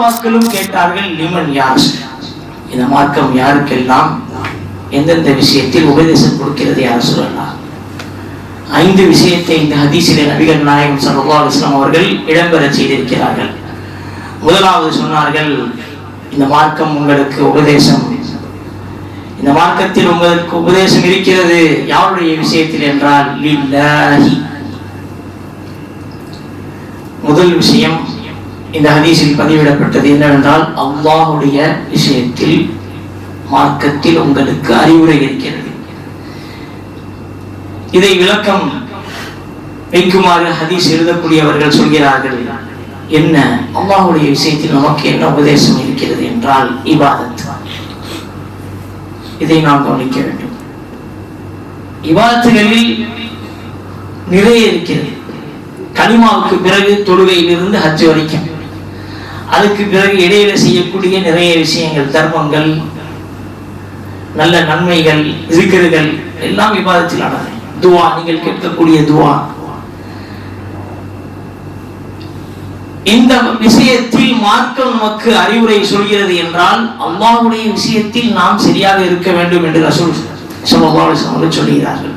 சஹாபாக்களும் கேட்டார்கள் லிமன் யார்? இந்த மார்க்கம் யாருக்கெல்லாம் எந்தெந்த விஷயத்தில் உபதேசம் கொடுக்கிறது யார் சொல்லலாம் ஐந்து விஷயத்தை இந்த ஹதீசிலே நபிகள் நாயகம் சல்லா இஸ்லாம் அவர்கள் இடம்பெற செய்திருக்கிறார்கள். முதலாவது சொன்னார்கள் இந்த மார்க்கம் உங்களுக்கு உபதேசம். இந்த மார்க்கத்தில் உங்களுக்கு உபதேசம் இருக்கிறது யாருடைய விஷயத்தில் என்றால் முதல் விஷயம் இந்த ஹதீஸில் பதிவிடப்பட்டது என்னவென்றால் அல்லாஹுடைய விஷயத்தில் மார்க்கத்தில் உங்களுக்கு அறிவுரை இருக்கிறது. இதை விளக்கம் வைக்குமாறு ஹதீஸ் எழுதக்கூடியவர்கள் சொல்கிறார்கள் என்ன? அல்லாஹுடைய விஷயத்தில் நமக்கு என்ன உபதேசம் இருக்கிறது என்றால் இபாதத். இதை நாம் கவனிக்க வேண்டும். இவாதத்துகளில் நிறைய இருக்கிறது. கனிமாவுக்கு பிறகு தொழுகையிலிருந்து ஹஜ் வரைக்கும். அதுக்கு பிறகு இடையில செய்யக்கூடிய நிறைய விஷயங்கள் தர்மங்கள் நல்ல நன்மைகள் இருக்கிறதுகள் எல்லாம் விவாதத்திலானது துவா நீங்கள் கேட்கக்கூடிய துவா இந்த விஷயத்தில் மார்க்கம் நமக்கு அறிவுரை சொல்கிறது என்றால் அம்மாவுடைய விஷயத்தில் நாம் சரியாக இருக்க வேண்டும் என்று ரசூல் சொல்லுகிறார்கள் சொல்கிறார்கள்